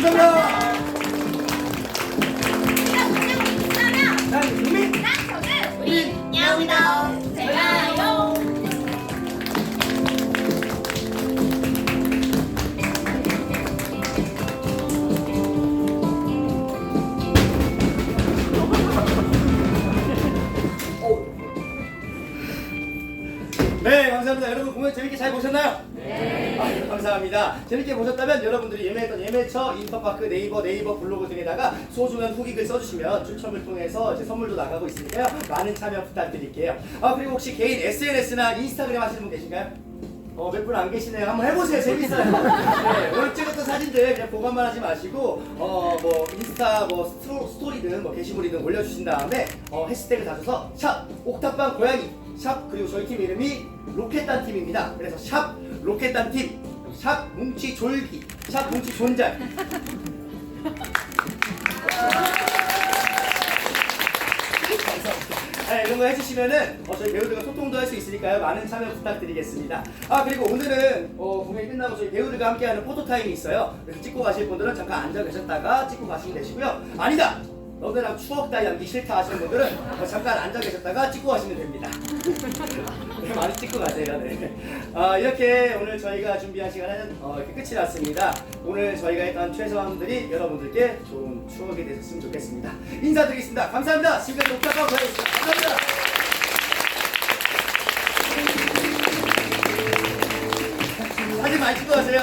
감사합니다. 네 감사합니다. 여러분 공연 재밌게 잘 보셨나요? 네. 아, 감사합니다. 재밌게 보셨다면 여러분들이 예매했던 예매처, 인터파크, 네이버, 네이버 블로그 등에다가 소중한 후기글 써주시면 추첨을 통해서 이제 선물도 나가고 있으니까요. 많은 참여 부탁드릴게요. 아 그리고 혹시 개인 SNS나 인스타그램 하시는 분 계신가요? 어, 몇 분 안 계시네요. 한번 해보세요. 재밌어요. 네, 오늘 찍었던 사진들 그냥 보관만 하지 마시고, 어, 뭐, 인스타, 뭐, 스토, 스토리든, 뭐, 게시물이든 올려주신 다음에, 어, 해시태그 다셔서, 샵, 옥탑방 고양이, 샵, 그리고 저희 팀 이름이 로켓단 팀입니다. 그래서 샵, 로켓단 팀, 샵, 뭉치 졸기, 샵, 뭉치 존잘. 네, 이런 거 해주시면은 어, 저희 배우들과 소통도 할 수 있으니까요. 많은 참여 부탁드리겠습니다. 아 그리고 오늘은 어, 공연이 끝나고 저희 배우들과 함께하는 포토 타임이 있어요. 그래서 찍고 가실 분들은 잠깐 앉아 계셨다가 찍고 가시면 되시고요. 아니다. 너네랑 추억 다 연기 싫다 하시는 분들은 어, 잠깐 앉아 계셨다가 찍고 가시면 됩니다. 네, 많이 찍고 가세요. 네. 아, 이렇게 오늘 저희가 준비한 시간은 어, 이렇게 끝이 났습니다. 오늘 저희가 했던 최소한들이 여러분들께 좋은 추억이 되셨으면 좋겠습니다. 인사드리겠습니다. 감사합니다. 지금까지 옥탑방 고양이였습니다. 감사합니다. 많이 찍고 가세요.